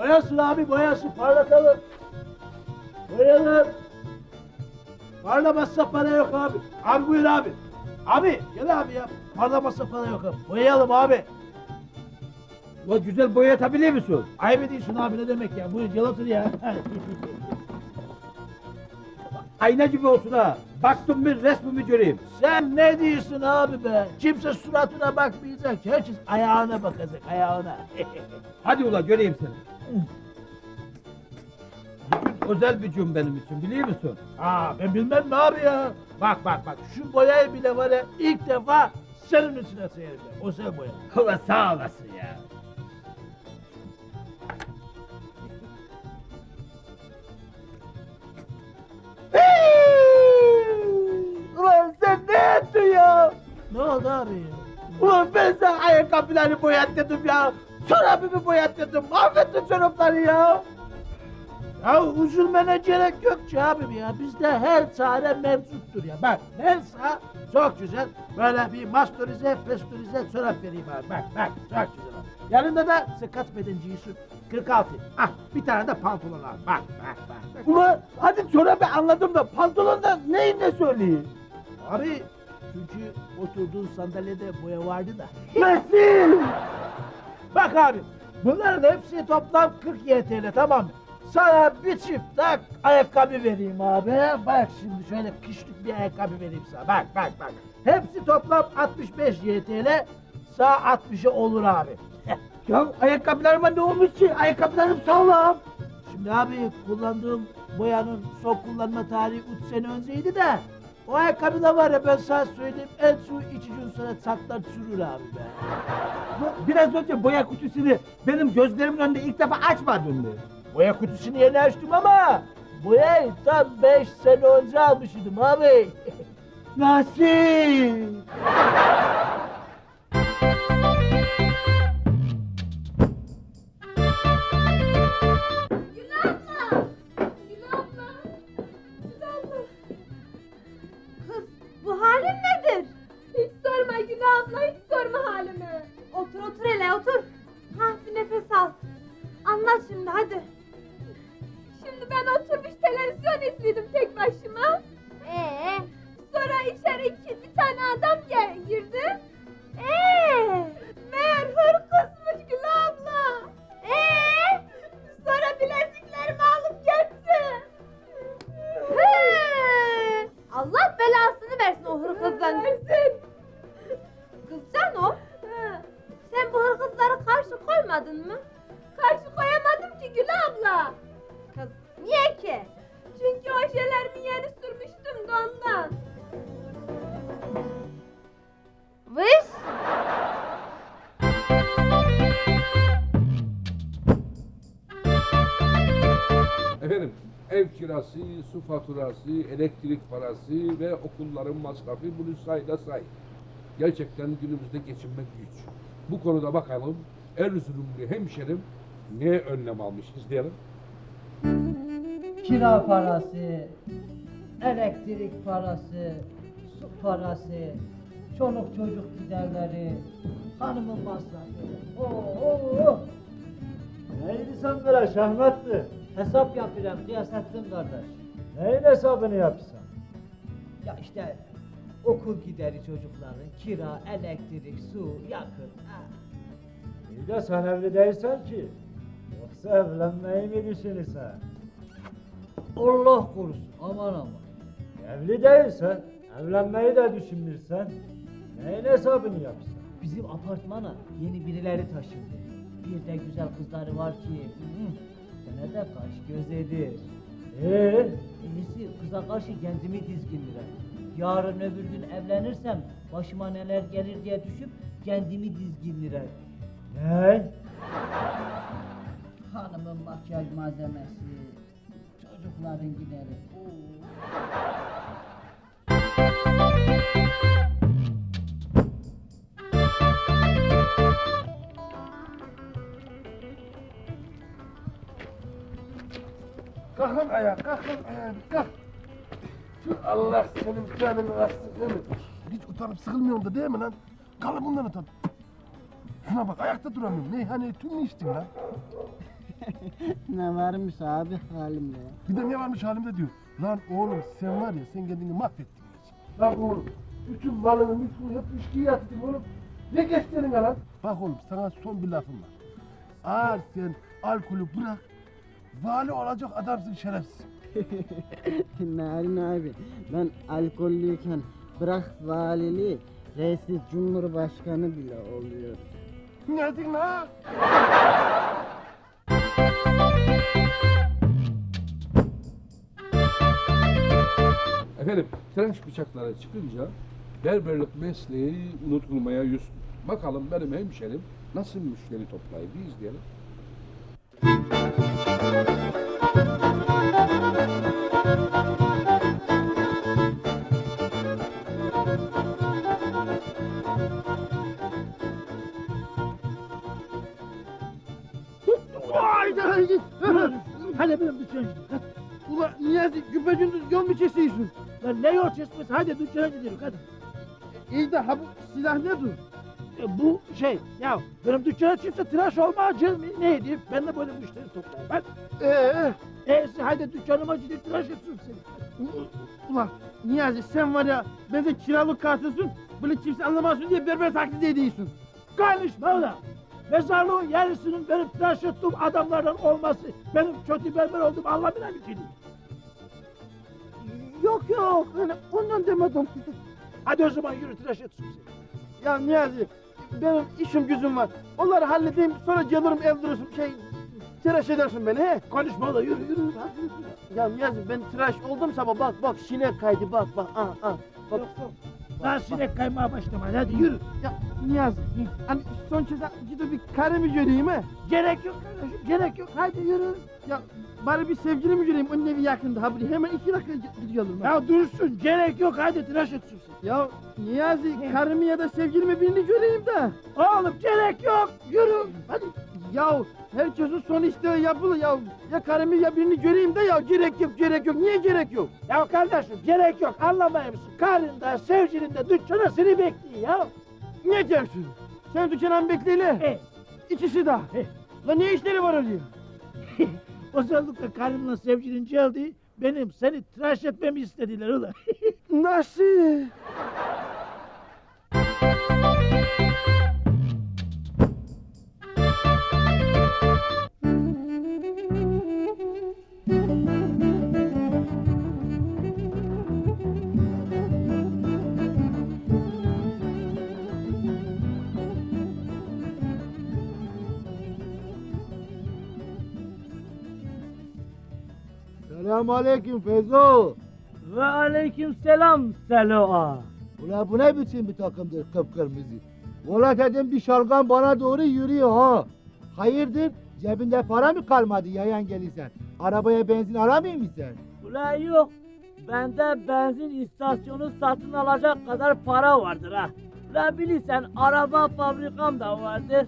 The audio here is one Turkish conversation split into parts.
Boyasın abi boyasın parlatalım. Boyalım. Parlamazsa para yok abi. Abi buyur abi. Abi gel abi ya. Parlamazsa para yok abi. Boyayalım abi. O güzel boyatabiliyor musun? Ayıp ediyorsun abi ne demek ya. Buyur gel otur ya. Ayna gibi olsun ha. Baktım bir resmimi göreyim. Sen ne diyorsun abi be? Kimse suratına bakmayacak. Herkes ayağına bakacak ayağına. Hadi ula göreyim seni. Bugün özel bir gün benim için biliyor musun? Aa ben bilmem mi abi ya? Bak bak bak şu boyayı bile var ya ilk defa senin içine seyirdim. O sen boya. Ula sağ olasın ya. Ulan sen ne ettin ya? Ne oldu abi ya? Ulan ben sana ayakkabıları boyat dedim ya. Çorabımı boyat dedim. Mahvettin çorapları ya. Ya üzülmene gerek yok ki abim ya. Bizde her çare mevcuttur ya. Bak ben sana çok güzel böyle bir masterize, festorize çorap vereyim abi. Bak bak çok güzel abi. Yanında da sıkat bedenciyisi 46. Ah bir tane de pantolon abi. Bak bak bak. bak. Ulan hadi çorabı anladım da pantolonda neyin ne söyleyeyim? Abi çünkü oturduğun sandalyede boya vardı da. Nasıl? Bak abi bunların hepsi toplam 40 YTL tamam mı? Sana bir çift tak ayakkabı vereyim abi. Bak şimdi şöyle kışlık bir ayakkabı vereyim sana. Bak bak bak. Hepsi toplam 65 YTL. Sağ 60'a olur abi. Ya ayakkabılarıma ne olmuş ki? Ayakkabılarım sağlam. Şimdi abi kullandığım boyanın son kullanma tarihi 3 sene önceydi de o ayakkabı da var ya ben sana söyleyeyim en su iki gün sonra çatlar çürür abi be. Biraz önce boya kutusunu benim gözlerimin önünde ilk defa açmadın mı? Boya kutusunu yeni açtım ama boyayı tam 5 sene önce almıştım abi. Nasıl? Karşı koymadın mı? Karşı koyamadım ki Gül abla. Kız niye ki? Çünkü ojelerimi yeni sürmüştüm de ondan. Vış. Efendim ev kirası, su faturası, elektrik parası ve okulların masrafı bunu say da say. Gerçekten günümüzde geçinmek güç. Bu konuda bakalım Erzurumlu hemşerim ne önlem almış izleyelim. kira parası, elektrik parası, su parası, çoluk çocuk giderleri, hanımın masrafı. Oo, oo. Neydi sen böyle şahmetli? Hesap yapıyorum Kıyasettin kardeş. Neyin hesabını yapsan? Ya işte okul gideri çocukların, kira, elektrik, su, yakıt. Ha. İyi de sen evli değilsen ki. Yoksa evlenmeyi mi düşünürsen? Allah korusun aman aman. Evli değilsen, evlenmeyi de düşünmürsen, neyin hesabını yapsan? Bizim apartmana yeni birileri taşındı. Bir de güzel kızları var ki, hı, gene de kaş göz edir. Ee, İyisi kıza karşı kendimi dizginlire. Yarın öbür gün evlenirsem başıma neler gelir diye düşüp kendimi dizginlire. Ne? Hanımın makyaj malzemesi, çocukların gideri. Oo. Kalkın ayağa, kalkın ayağa, kalk. Allah senin canını mi? Hiç utanıp sıkılmıyorsun da değil mi lan? Kalk bundan utan. Şuna bak ayakta duramıyorum. Meyhaneye tüm mü içtin lan? ne varmış abi halimde ya? Bir de ne varmış halimde diyor. Lan oğlum sen var ya sen kendini mahvettin. ya. Lan oğlum bütün malını mülkünü hep içkiye yatırdın oğlum. Ne geç senin lan? Bak oğlum sana son bir lafım var. Eğer sen alkolü bırak vali olacak adamsın şerefsiz. Narin abi ben alkollüyken bırak valiliği reisi cumhurbaşkanı bile oluyor. Ne diyorsun lan? Efendim tıraş bıçakları çıkınca berberlik mesleği unutulmaya yüz. Bakalım benim hemşerim nasıl müşteri toplayı bir izleyelim. Haydi haydi. Hadi benim dükkana gidelim. Hadi. Ulan Niyazi güpegündüz yol mu kesiyorsun? Lan ne yol çeşmesi hadi dükkana gidelim hadi. İyi de ha bu silah nedir? E, bu şey ya benim dükkana çıksa tıraş olma canım ne edeyim ben de böyle müşteri toplayayım ben. Ee, E hadi dükkanıma gidip tıraş etsin seni. ulan Niyazi sen var ya benden kiralık kartısın. Bunu kimse anlamasın diye berber taklidi ediyorsun. Konuşma ulan. Mezarlığın yarısının benim tıraş ettiğim adamlardan olması benim kötü berber olduğumu anlamına mı geliyor? Yok yok yani ondan demedim. Hadi o zaman yürü tıraş etsin seni. Ya Niyazi benim işim gücüm var. Onları halledeyim sonra gelirim ev durusun şey tıraş edersin beni he. Konuşma ulan yürü yürü. Ya Niyazi ben tıraş oldum sabah bak bak sinek kaydı bak bak ah ah. Bak, Daha sinek kaymaya başlamadı hadi yürü. ya Niyazi hani son kez gidip bir karımı göreyim he. Gerek yok kardeşim gerek yok hadi yürü. Ya bari bir sevgilimi göreyim onun evi yakında ha hemen iki dakika gi- gidiyorum. Ya dursun gerek yok hadi tıraş etsin. Ya Niyazi karımı ya da sevgilimi birini göreyim de. Oğlum gerek yok yürü. Hadi. Ya herkesin son isteği yapılı ya. Ya karımı ya birini göreyim de ya gerek yok gerek yok. Niye gerek yok? Ya kardeşim gerek yok musun? Karın da sevgilin de dükkana seni bekliyor ya. Ne dersin? Sen dükkana mı bekleyle? E, İkisi de. e. La ne işleri var öyle? Özellikle karınla sevgilin geldi. Benim seni tıraş etmemi istediler ulan. Nasıl? Selamun aleyküm Feyzo. Ve aleyküm selam Selo ağa. Ula bu ne biçim bir takımdır kıpkırmızı. Valla dedim bir şalgam bana doğru yürüyor ha. Hayırdır cebinde para mı kalmadı yayan gelirsen? Arabaya benzin aramıyor musun sen? Ula yok. Bende benzin istasyonu satın alacak kadar para vardır ha. Ula bilirsen araba fabrikam da vardır.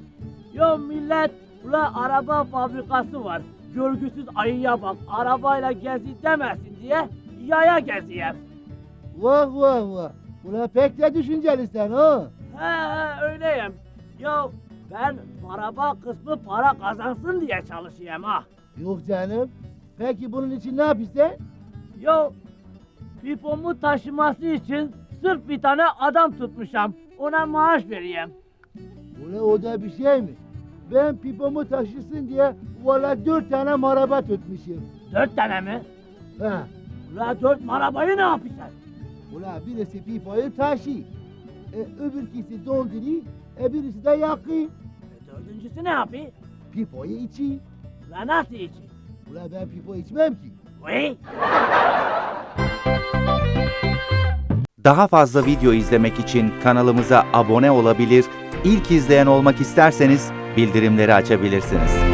Yo millet ula araba fabrikası var. Görgüsüz ayıya bak arabayla gezi demesin diye yaya geziyem. Vah vah vah. Ula pek de düşünceli sen ha. He he öyleyim. Yo ben araba kısmı para kazansın diye çalışıyorum ha. Yok canım. Peki bunun için ne yapıyorsun? Yo pipomu taşıması için sırf bir tane adam tutmuşam. Ona maaş vereyim. Ula o da bir şey mi? Ben pipomu taşısın diye valla dört tane maraba tutmuşum. Dört tane mi? Ha. Ula dört arabayı ne yapıyorsun? Ula birisi pipoyu taşı. E, öbürkisi dolduruyor. E birisi de yakıyor. E, dördüncüsü ne yapıyor? Pipoyu içi. Ula nasıl için? Ula ben pipo içmem ki. Uy. Daha fazla video izlemek için kanalımıza abone olabilir, ilk izleyen olmak isterseniz bildirimleri açabilirsiniz.